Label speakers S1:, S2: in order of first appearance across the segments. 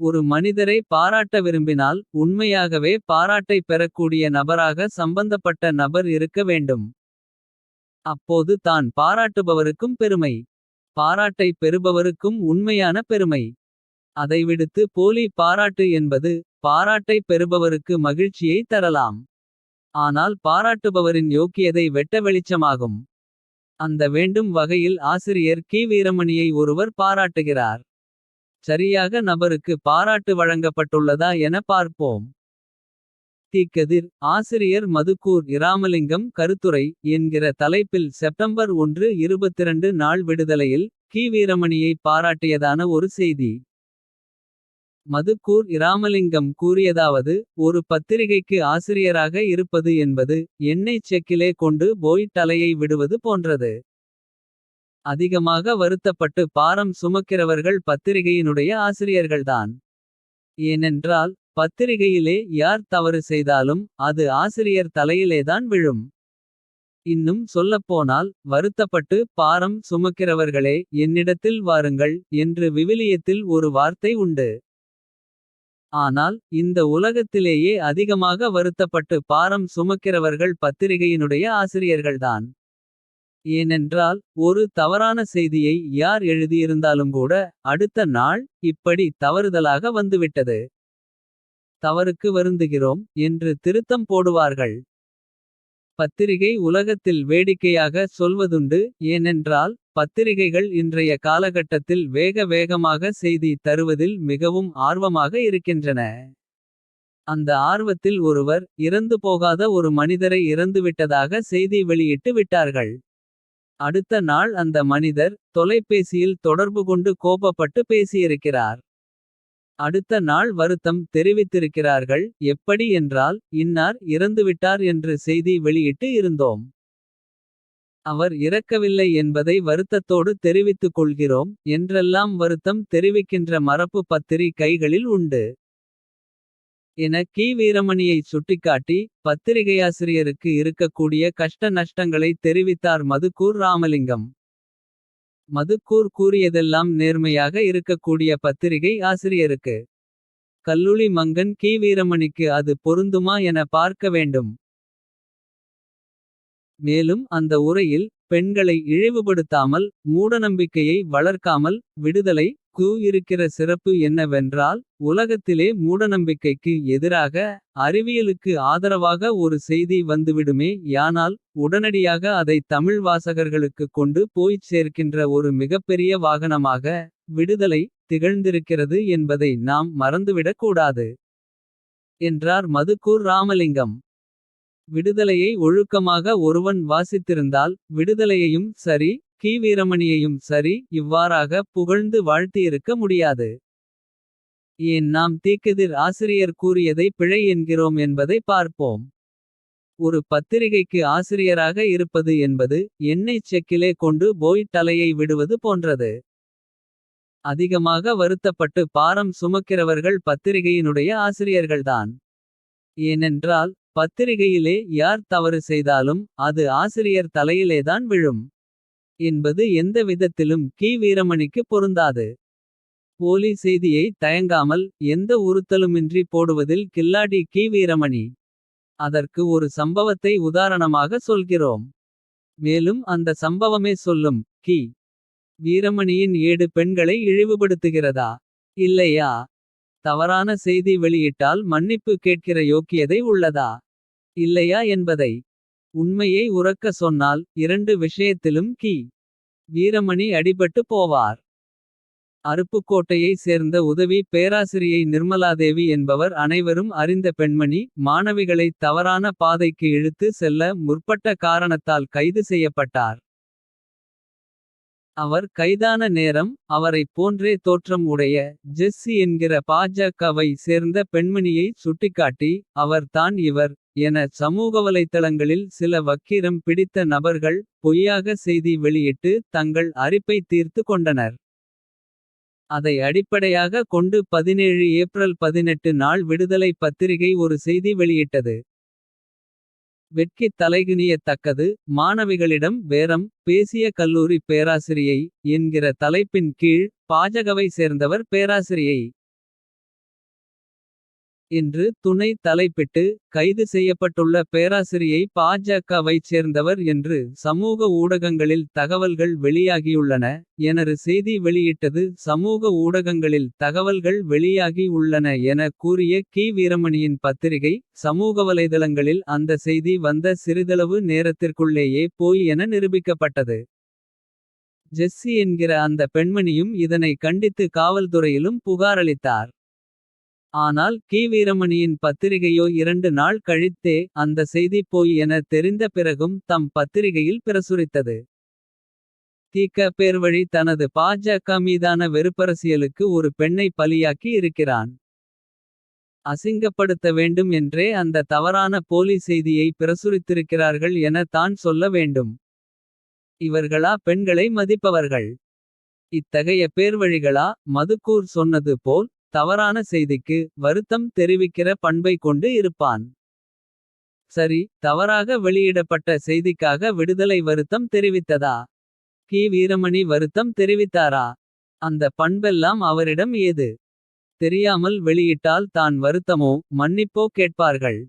S1: ஒரு மனிதரை பாராட்ட விரும்பினால். உண்மையாகவே பாராட்டை பெறக்கூடிய நபராக சம்பந்தப்பட்ட நபர் இருக்க வேண்டும். அப்போது தான் பாராட்டுபவருக்கும் பெருமை. பாராட்டை பெறுபவருக்கும் உண்மையான பெருமை. அதைவிடுத்து போலி பாராட்டு என்பது. பாராட்டை பெறுபவருக்கு மகிழ்ச்சியை தரலாம். ஆனால் பாராட்டுபவரின் யோக்கியதை வெட்ட வெளிச்சமாகும். அந்த வேண்டும் வகையில் ஆசிரியர் கி வீரமணியை ஒருவர் பாராட்டுகிறார். சரியாக நபருக்கு பாராட்டு வழங்கப்பட்டுள்ளதா என பார்ப்போம். தீக்கதிர் ஆசிரியர் மதுக்கூர் இராமலிங்கம் கருத்துரை. என்கிற தலைப்பில் செப்டம்பர் 1 22 நாள் விடுதலையில். கி வீரமணியை பாராட்டியதான ஒரு செய்தி. மதுக்கூர் இராமலிங்கம் கூறியதாவது. ஒரு பத்திரிகைக்கு ஆசிரியராக இருப்பது என்பது. எண்ணெய் செக்கிலே கொண்டு போய் தலையை விடுவது போன்றது. அதிகமாக வருத்தப்பட்டு பாரம் சுமக்கிறவர்கள் பத்திரிகையினுடைய ஆசிரியர்கள்தான். ஏனென்றால் பத்திரிகையிலே யார் தவறு செய்தாலும். அது ஆசிரியர் தலையிலேதான் விழும். இன்னும் சொல்லப்போனால் வருத்தப்பட்டு பாரம் சுமக்கிறவர்களே. என்னிடத்தில் வாருங்கள் என்று விவிலியத்தில் ஒரு வார்த்தை உண்டு. ஆனால் இந்த உலகத்திலேயே அதிகமாக வருத்தப்பட்டு பாரம் சுமக்கிறவர்கள் பத்திரிகையினுடைய ஆசிரியர்கள்தான். ஏனென்றால் ஒரு தவறான செய்தியை யார் எழுதியிருந்தாலுங்கூட. அடுத்த நாள் இப்படி தவறுதலாக வந்துவிட்டது. தவறுக்கு வருந்துகிறோம் என்று திருத்தம் போடுவார்கள். பத்திரிகை உலகத்தில் வேடிக்கையாக சொல்வதுண்டு. ஏனென்றால் பத்திரிகைகள் இன்றைய காலகட்டத்தில் வேக வேகமாக செய்தி தருவதில் மிகவும் ஆர்வமாக இருக்கின்றன. அந்த ஆர்வத்தில் ஒருவர் இறந்து போகாத ஒரு மனிதரை இறந்துவிட்டதாக செய்தி வெளியிட்டு விட்டார்கள். அடுத்த நாள் அந்த மனிதர் தொலைபேசியில் தொடர்பு கொண்டு கோபப்பட்டு பேசியிருக்கிறார். அடுத்த நாள் வருத்தம் தெரிவித்திருக்கிறார்கள் எப்படி என்றால். இன்னார் இறந்துவிட்டார் என்று செய்தி வெளியிட்டு இருந்தோம். அவர் இறக்கவில்லை என்பதை வருத்தத்தோடு தெரிவித்துக் கொள்கிறோம். என்றெல்லாம் வருத்தம் தெரிவிக்கின்ற மரபு பத்திரி கைகளில் உண்டு. என கி வீரமணியை சுட்டிக்காட்டி. பத்திரிகையாசிரியருக்கு இருக்கக்கூடிய கஷ்ட நஷ்டங்களை தெரிவித்தார் மதுக்கூர் ராமலிங்கம். மதுக்கூர் கூறியதெல்லாம் நேர்மையாக இருக்கக்கூடிய பத்திரிகை ஆசிரியருக்கு. கல்லுளி மங்கன் கி வீரமணிக்கு அது பொருந்துமா என பார்க்க வேண்டும். மேலும் அந்த உரையில் பெண்களை இழிவுபடுத்தாமல். மூடநம்பிக்கையை வளர்க்காமல் விடுதலை. கு இருக்கிற சிறப்பு என்னவென்றால். உலகத்திலே மூடநம்பிக்கைக்கு எதிராக. அறிவியலுக்கு ஆதரவாக ஒரு செய்தி வந்துவிடுமே யானால். உடனடியாக அதை தமிழ் வாசகர்களுக்கு கொண்டு போய்ச் சேர்க்கின்ற. ஒரு மிகப்பெரிய வாகனமாக விடுதலை திகழ்ந்திருக்கிறது. என்பதை நாம் மறந்துவிடக் கூடாது. என்றார் மதுக்கூர் ராமலிங்கம். விடுதலையை ஒழுக்கமாக ஒருவன் வாசித்திருந்தால். விடுதலையையும் சரி கி வீரமணியையும் சரி. இவ்வாறாக புகழ்ந்து வாழ்த்தியிருக்க முடியாது. ஏன் நாம் தீக்கதிர் ஆசிரியர் கூறியதை பிழை என்கிறோம் என்பதை பார்ப்போம். ஒரு பத்திரிகைக்கு ஆசிரியராக இருப்பது என்பது. எண்ணெய்ச் செக்கிலே கொண்டு போய் தலையை விடுவது போன்றது. அதிகமாக வருத்தப்பட்டு பாரம் சுமக்கிறவர்கள் பத்திரிகையினுடைய ஆசிரியர்கள்தான். ஏனென்றால் பத்திரிகையிலே யார் தவறு செய்தாலும். அது ஆசிரியர் தலையிலேதான் விழும். என்பது எந்த விதத்திலும் கி வீரமணிக்கு பொருந்தாது. போலி செய்தியை தயங்காமல் எந்த உறுத்தலுமின்றி போடுவதில் கில்லாடி கி வீரமணி. அதற்கு ஒரு சம்பவத்தை உதாரணமாக சொல்கிறோம். மேலும் அந்த சம்பவமே சொல்லும் கி. வீரமணியின் ஏடு பெண்களை இழிவுபடுத்துகிறதா. இல்லையா தவறான செய்தி வெளியிட்டால் மன்னிப்பு கேட்கிற யோக்கியதை உள்ளதா. இல்லையா என்பதை உண்மையை உறக்க சொன்னால். இரண்டு விஷயத்திலும் கி. வீரமணி அடிபட்டு போவார். அருப்புக்கோட்டையை சேர்ந்த உதவி பேராசிரியை நிர்மலாதேவி என்பவர் அனைவரும் அறிந்த பெண்மணி. மாணவிகளை தவறான பாதைக்கு இழுத்து செல்ல முற்பட்ட காரணத்தால் கைது செய்யப்பட்டார். அவர் கைதான நேரம் அவரைப் போன்றே தோற்றம் உடைய. ஜெஸ்ஸி என்கிற பாஜகவை சேர்ந்த பெண்மணியை சுட்டிக்காட்டி. அவர் தான் இவர் என சமூக வலைத்தளங்களில் சில வக்கீரம் பிடித்த நபர்கள். பொய்யாக செய்தி வெளியிட்டு தங்கள் அரிப்பை தீர்த்து கொண்டனர். அதை அடிப்படையாக கொண்டு 17 ஏப்ரல் 18 நாள் விடுதலை பத்திரிகை ஒரு செய்தி வெளியிட்டது. வெட்கித் தலைகுனியத்தக்கது மாணவிகளிடம் பேரம் பேசிய கல்லூரி பேராசிரியை. என்கிற தலைப்பின் கீழ் பாஜகவை சேர்ந்தவர் பேராசிரியை. என்று துணை தலைப்பிட்டு கைது செய்யப்பட்டுள்ள பேராசிரியை பாஜகவைச் சேர்ந்தவர் என்று சமூக ஊடகங்களில் தகவல்கள் வெளியாகியுள்ளன. எனது செய்தி வெளியிட்டது சமூக ஊடகங்களில் தகவல்கள் வெளியாகி உள்ளன என கூறிய கி வீரமணியின் பத்திரிகை. சமூக வலைதளங்களில் அந்த செய்தி வந்த சிறிதளவு நேரத்திற்குள்ளேயே போய் என நிரூபிக்கப்பட்டது. ஜெஸ்ஸி என்கிற அந்த பெண்மணியும் இதனை கண்டித்து காவல்துறையிலும் புகாரளித்தார். ஆனால் கி வீரமணியின் பத்திரிகையோ இரண்டு நாள் கழித்தே. அந்த செய்தி போய் என தெரிந்த பிறகும் தம் பத்திரிகையில் பிரசுரித்தது. திக பேர்வழி தனது பாஜக மீதான வெறுப்பரசியலுக்கு ஒரு பெண்ணை பலியாக்கி இருக்கிறான். அசிங்கப்படுத்த வேண்டும் என்றே அந்த தவறான போலி செய்தியை பிரசுரித்திருக்கிறார்கள் என தான் சொல்ல வேண்டும். இவர்களா பெண்களை மதிப்பவர்கள். இத்தகைய பேர்வழிகளா மதுக்கூர் சொன்னது போல். தவறான செய்திக்கு வருத்தம் தெரிவிக்கிற பண்பை கொண்டு இருப்பான். சரி தவறாக வெளியிடப்பட்ட செய்திக்காக விடுதலை வருத்தம் தெரிவித்ததா. கி வீரமணி வருத்தம் தெரிவித்தாரா. அந்த பண்பெல்லாம் அவரிடம் ஏது. தெரியாமல் வெளியிட்டால் தான் வருத்தமோ மன்னிப்போ கேட்பார்கள்.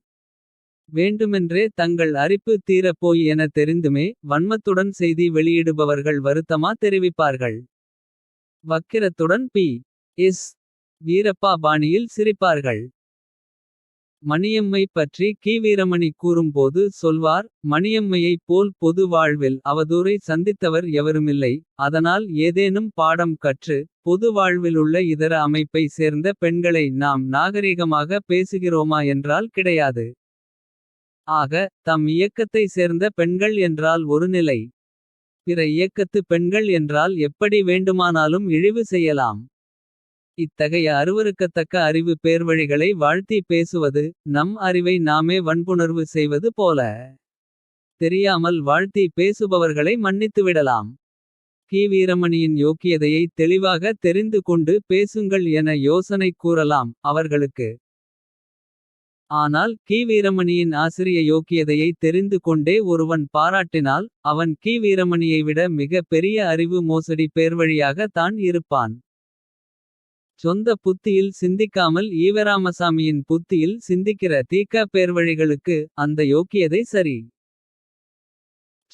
S1: வேண்டுமென்றே தங்கள் அரிப்பு தீரப் போய் என தெரிந்துமே. வன்மத்துடன் செய்தி வெளியிடுபவர்கள் வருத்தமா தெரிவிப்பார்கள். வக்கிரத்துடன் பி. எஸ். வீரப்பா பாணியில் சிரிப்பார்கள். மணியம்மை பற்றி கி வீரமணி கூறும்போது சொல்வார். மணியம்மையைப் போல் பொது வாழ்வில் அவதூறை சந்தித்தவர் எவருமில்லை. அதனால் ஏதேனும் பாடம் கற்று. பொது வாழ்விலுள்ள இதர அமைப்பை சேர்ந்த பெண்களை நாம் நாகரீகமாக பேசுகிறோமா என்றால் கிடையாது. ஆக தம் இயக்கத்தை சேர்ந்த பெண்கள் என்றால் ஒரு நிலை. பிற இயக்கத்து பெண்கள் என்றால் எப்படி வேண்டுமானாலும் இழிவு செய்யலாம். இத்தகைய அருவருக்கத்தக்க அறிவு பேர்வழிகளை வாழ்த்தி பேசுவது. நம் அறிவை நாமே வன்புணர்வு செய்வது போல. தெரியாமல் வாழ்த்தி பேசுபவர்களை மன்னித்துவிடலாம். கி வீரமணியின் யோக்கியதையை தெளிவாக தெரிந்து கொண்டு பேசுங்கள் என யோசனை கூறலாம் அவர்களுக்கு. ஆனால் கி வீரமணியின் ஆசிரிய யோக்கியதையை தெரிந்து கொண்டே ஒருவன் பாராட்டினால். அவன் கி வீரமணியை விட மிக பெரிய அறிவு மோசடி பேர்வழியாக தான் இருப்பான். சொந்த புத்தியில் சிந்திக்காமல் ஈவராமசாமியின் புத்தியில் சிந்திக்கிற தீக்க பேர்வழிகளுக்கு அந்த யோக்கியதை சரி.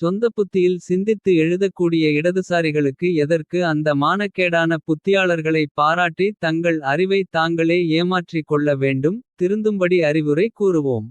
S1: சொந்த புத்தியில் சிந்தித்து எழுதக்கூடிய இடதுசாரிகளுக்கு எதற்கு அந்த மானக்கேடான புத்தியாளர்களை பாராட்டி தங்கள் அறிவை தாங்களே ஏமாற்றிக் கொள்ள வேண்டும். திருந்தும்படி அறிவுரை கூறுவோம்.